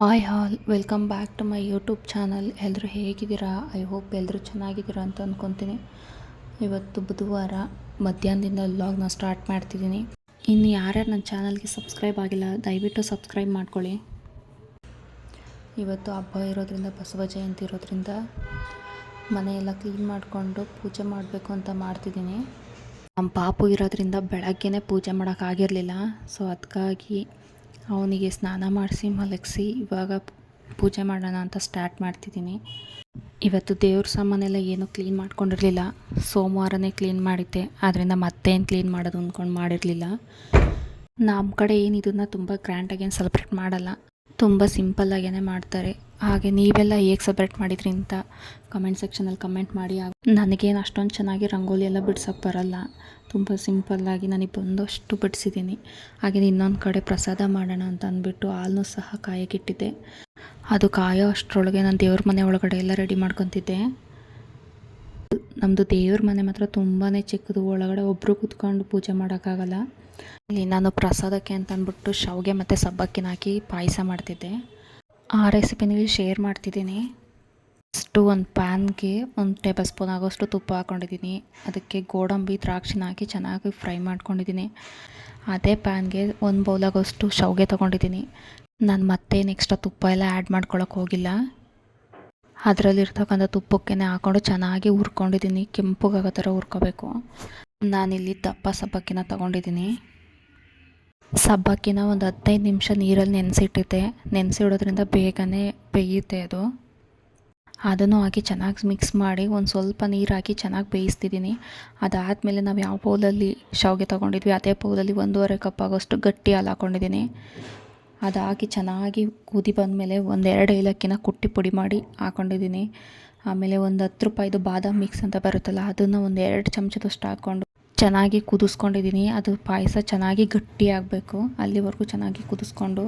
Hi all, welcome back to my YouTube channel. ಎಲ್ಲರೂ ಹೇಗಿದ್ದೀರಾ? I hope ಎಲ್ಲರೂ ಚೆನ್ನಾಗಿದ್ದೀರಾ ಅಂತ ಅಂದ್ಕೊತೀನಿ ಇವತ್ತು ಬುಧವಾರ ಮಧ್ಯಾಹ್ನದಿಂದ ವ್ಲಾಗ್ನ ಸ್ಟಾರ್ಟ್ ಮಾಡ್ತಿದ್ದೀನಿ. ಇನ್ನು ಯಾರ್ಯಾರು ನನ್ನ ಚಾನಲ್ಗೆ ಸಬ್ಸ್ಕ್ರೈಬ್ ಆಗಿಲ್ಲ, ದಯವಿಟ್ಟು ಸಬ್ಸ್ಕ್ರೈಬ್ ಮಾಡ್ಕೊಳ್ಳಿ. ಇವತ್ತು ಹಬ್ಬ ಇರೋದ್ರಿಂದ, ಬಸವ ಜಯಂತಿ ಇರೋದ್ರಿಂದ ಮನೆಯೆಲ್ಲ ಕ್ಲೀನ್ ಮಾಡಿಕೊಂಡು ಪೂಜೆ ಮಾಡಬೇಕು ಅಂತ ಮಾಡ್ತಿದ್ದೀನಿ. ನಮ್ಮ ಪಾಪು ಇರೋದ್ರಿಂದ ಬೆಳಗ್ಗೆನೇ ಪೂಜೆ ಮಾಡೋಕ್ಕಾಗಿರಲಿಲ್ಲ ಸೊ ಅದಕ್ಕಾಗಿ ಅವನಿಗೆ ಸ್ನಾನ ಮಾಡಿಸಿ ಮಲಗಿಸಿ ಇವಾಗ ಪೂಜೆ ಮಾಡೋಣ ಅಂತ ಸ್ಟಾರ್ಟ್ ಮಾಡ್ತಿದ್ದೀನಿ. ಇವತ್ತು ದೇವ್ರ ಸಾಮಾನೆಲ್ಲ ಏನೂ ಕ್ಲೀನ್ ಮಾಡ್ಕೊಂಡಿರಲಿಲ್ಲ. ಸೋಮವಾರನೇ ಕ್ಲೀನ್ ಮಾಡಿದ್ದೆ. ಆದ್ದರಿಂದ ಮತ್ತೇನು ಕ್ಲೀನ್ ಮಾಡೋದು ಅಂದ್ಕೊಂಡು ಮಾಡಿರಲಿಲ್ಲ. ನಮ್ಮ ಕಡೆ ಏನು ಇದನ್ನು ತುಂಬ ಗ್ರ್ಯಾಂಡಾಗೇನು ಸೆಲೆಬ್ರೇಟ್ ಮಾಡಲ್ಲ. ತುಂಬ ಸಿಂಪಲ್ಲಾಗೇ ಮಾಡ್ತಾರೆ. ಹಾಗೆ ನೀವೆಲ್ಲ ಹೇಗೆ ಸಪ್ರೇಟ್ ಮಾಡಿದ್ರಿ ಅಂತ ಕಮೆಂಟ್ ಸೆಕ್ಷನಲ್ಲಿ ಕಮೆಂಟ್ ಮಾಡಿ. ನನಗೇನು ಅಷ್ಟೊಂದು ಚೆನ್ನಾಗಿ ರಂಗೋಲಿ ಎಲ್ಲ ಬಿಡ್ಸೋಕ್ಕೆ ಬರೋಲ್ಲ. ತುಂಬ ಸಿಂಪಲ್ಲಾಗಿ ನನಗೆ ಬಂದಷ್ಟು ಬಿಡಿಸಿದ್ದೀನಿ. ಹಾಗೆ ಇನ್ನೊಂದು ಕಡೆ ಪ್ರಸಾದ ಮಾಡೋಣ ಅಂತ ಅಂದ್ಬಿಟ್ಟು ಹಾಲನ್ನು ಸಹ ಕಾಯಕ್ಕಿಟ್ಟಿದ್ದೆ ಅದು ಕಾಯೋ ಅಷ್ಟರೊಳಗೆ ನಾನು ದೇವ್ರ ಮನೆ ಒಳಗಡೆ ಎಲ್ಲ ರೆಡಿ ಮಾಡ್ಕೊತಿದ್ದೆ. ನಮ್ಮದು ದೇವ್ರ ಮನೆ ಮಾತ್ರ ತುಂಬಾ ಚಿಕ್ಕದು. ಒಳಗಡೆ ಒಬ್ಬರು ಕೂತ್ಕೊಂಡು ಪೂಜೆ ಮಾಡೋಕ್ಕಾಗಲ್ಲ. ಇಲ್ಲಿ ನಾನು ಪ್ರಸಾದಕ್ಕೆ ಅಂತ ಅಂದ್ಬಿಟ್ಟು ಶಾವಿಗೆ ಮತ್ತು ಸಬ್ಬಕ್ಕಿನ ಹಾಕಿ ಪಾಯಸ ಮಾಡ್ತಿದ್ದೆ. ಆ ರೆಸಿಪಿನಲ್ಲಿ ಶೇರ್ ಮಾಡ್ತಿದ್ದೀನಿ. ಫಸ್ಟು ಒಂದು ಪ್ಯಾನ್ಗೆ ಒಂದು ಟೇಬಲ್ ಸ್ಪೂನ್ ಆಗೋಷ್ಟು ತುಪ್ಪ ಹಾಕ್ಕೊಂಡಿದ್ದೀನಿ ಅದಕ್ಕೆ ಗೋಡಂಬಿ, ದ್ರಾಕ್ಷಿನ ಹಾಕಿ ಚೆನ್ನಾಗಿ ಫ್ರೈ ಮಾಡ್ಕೊಂಡಿದ್ದೀನಿ. ಅದೇ ಪ್ಯಾನ್ಗೆ ಒಂದು ಬೌಲಾಗೋಷ್ಟು ಶಾವಿಗೆ ತೊಗೊಂಡಿದ್ದೀನಿ. ನಾನು ಮತ್ತೆ ನೆಕ್ಸ್ಟ್ ತುಪ್ಪ ಎಲ್ಲ ಆ್ಯಡ್ ಮಾಡ್ಕೊಳಕ್ಕೆ ಹೋಗಿಲ್ಲ. ಅದರಲ್ಲಿರ್ತಕ್ಕಂಥ ತುಪ್ಪಕ್ಕೆ ಹಾಕ್ಕೊಂಡು ಚೆನ್ನಾಗಿ ಹುರ್ಕೊಂಡಿದ್ದೀನಿ. ಕೆಂಪಗಾಗೋ ಥರ ಹುರ್ಕೋಬೇಕು. ನಾನಿಲ್ಲಿ ದಪ್ಪ ಸಬ್ಬಕ್ಕಿನ ತೊಗೊಂಡಿದ್ದೀನಿ. ಸಬ್ಬಕ್ಕಿನ ಒಂದು ಹದಿನೈದು ನಿಮಿಷ ನೀರಲ್ಲಿ ನೆನೆಸಿಟ್ಟಿದ್ದೆ. ನೆನೆಸಿಡೋದ್ರಿಂದ ಬೇಗನೆ ಬೇಯುತ್ತೆ ಅದು. ಅದನ್ನು ಹಾಕಿ ಚೆನ್ನಾಗಿ ಮಿಕ್ಸ್ ಮಾಡಿ ಒಂದು ಸ್ವಲ್ಪ ನೀರು ಹಾಕಿ ಚೆನ್ನಾಗಿ ಬೇಯಿಸ್ತಿದ್ದೀನಿ. ಅದಾದಮೇಲೆ ನಾವು ಯಾವ ಬೌಲಲ್ಲಿ ಶಾವಿಗೆ ತೊಗೊಂಡಿದ್ವಿ, ಅದೇ ಬೌಲಲ್ಲಿ ಒಂದೂವರೆ ಕಪ್ ಆಗೋಷ್ಟು ಗಟ್ಟಿ ಹಾಲು ಹಾಕ್ಕೊಂಡಿದ್ದೀನಿ ಅದು ಚೆನ್ನಾಗಿ ಕುದಿ ಬಂದಮೇಲೆ ಒಂದೆರಡು ಏಲಕ್ಕಿನ ಕುಟ್ಟಿ ಪುಡಿ ಮಾಡಿ ಹಾಕ್ಕೊಂಡಿದ್ದೀನಿ ಆಮೇಲೆ ಒಂದು ಹತ್ತು ರೂಪಾಯಿದು ಬಾದಾಮ್ ಮಿಕ್ಸ್ ಅಂತ ಬರುತ್ತಲ್ಲ, ಅದನ್ನು ಒಂದು ಎರಡು ಚಮಚದಷ್ಟು ಹಾಕ್ಕೊಂಡು ಚೆನ್ನಾಗಿ ಕುದಿಸ್ಕೊಂಡಿದ್ದೀನಿ. ಅದು ಪಾಯಸ ಚೆನ್ನಾಗಿ ಗಟ್ಟಿ ಆಗಬೇಕು ಅಲ್ಲಿವರೆಗೂ ಚೆನ್ನಾಗಿ ಕುದಿಸ್ಕೊಂಡು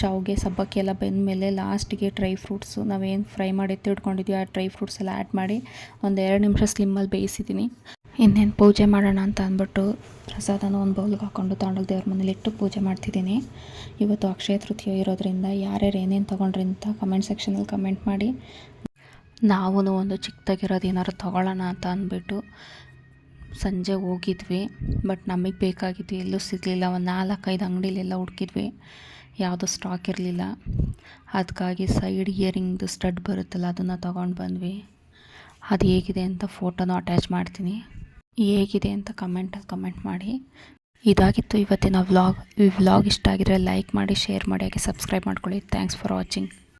ಶಾವಿಗೆ ಸಬ್ಬಕ್ಕಿ ಎಲ್ಲ ಬೆಂದಮೇಲೆ ಲಾಸ್ಟಿಗೆ ಡ್ರೈ ಫ್ರೂಟ್ಸು, ನಾವೇನು ಫ್ರೈ ಮಾಡಿ ಎತ್ತಿಡ್ಕೊಂಡಿದ್ವಿ ಆ ಡ್ರೈ ಫ್ರೂಟ್ಸ್ ಎಲ್ಲ ಆ್ಯಡ್ ಮಾಡಿ ಒಂದು ಎರಡು ನಿಮಿಷ ಸ್ಲಿಮ್ಮಲ್ಲಿ ಬೇಯಿಸಿದ್ದೀನಿ. ಇನ್ನೇನು ಪೂಜೆ ಮಾಡೋಣ ಅಂತ ಅಂದ್ಬಿಟ್ಟು ಪ್ರಸಾದನ ಒಂದು ಬೌಲ್ಗೆ ಹಾಕ್ಕೊಂಡು ತಗೊಂಡೋಗಿ ದೇವ್ರ ಮನೇಲಿ ಇಟ್ಟು ಪೂಜೆ ಮಾಡ್ತಿದ್ದೀನಿ. ಇವತ್ತು ಅಕ್ಷಯ ತೃತೀಯ ಇರೋದ್ರಿಂದ ಯಾರ್ಯಾರು ಏನೇನು ತೊಗೊಂಡ್ರಿ ಅಂತ ಕಮೆಂಟ್ ಸೆಕ್ಷನಲ್ಲಿ ಕಮೆಂಟ್ ಮಾಡಿ. ನಾವೂ ಒಂದು ಚಿಕ್ಕದಾಗಿರೋದು ಏನಾದ್ರು ತೊಗೊಳ್ಳೋಣ ಅಂತ ಅಂದ್ಬಿಟ್ಟು ಸಂಜೆ ಹೋಗಿದ್ವಿ. ಬಟ್ ನಮಗೆ ಬೇಕಾಗಿದ್ದು ಎಲ್ಲೂ ಸಿಗಲಿಲ್ಲ. ಒಂದು ನಾಲ್ಕೈದು ಅಂಗಡಿಲೆಲ್ಲ ಹುಡುಕಿದ್ವಿ. ಯಾವುದೂ ಸ್ಟಾಕ್ ಇರಲಿಲ್ಲ. ಅದಕ್ಕಾಗಿ ಸೈಡ್ ಇಯರಿಂಗ್ದು ಸ್ಟಡ್ ಬರುತ್ತಲ್ಲ, ಅದನ್ನು ತೊಗೊಂಡು ಬಂದ್ವಿ. ಅದು ಹೇಗಿದೆ ಅಂತ ಫೋಟೋನೂ ಅಟ್ಯಾಚ್ ಮಾಡ್ತೀನಿ. ಹೇಗಿದೆ ಅಂತ ಕಮೆಂಟಲ್ಲಿ ಕಮೆಂಟ್ ಮಾಡಿ. ಇದಾಗಿತ್ತು ಇವತ್ತಿನ ವ್ಲಾಗ್ ಈ ವ್ಲಾಗ್ ಇಷ್ಟ ಆಗಿದ್ರೆ ಲೈಕ್ ಮಾಡಿ ಶೇರ್ ಮಾಡಿ, ಹಾಗೆ ಸಬ್ಸ್ಕ್ರೈಬ್ ಮಾಡ್ಕೊಳ್ಳಿ. Thanks for watching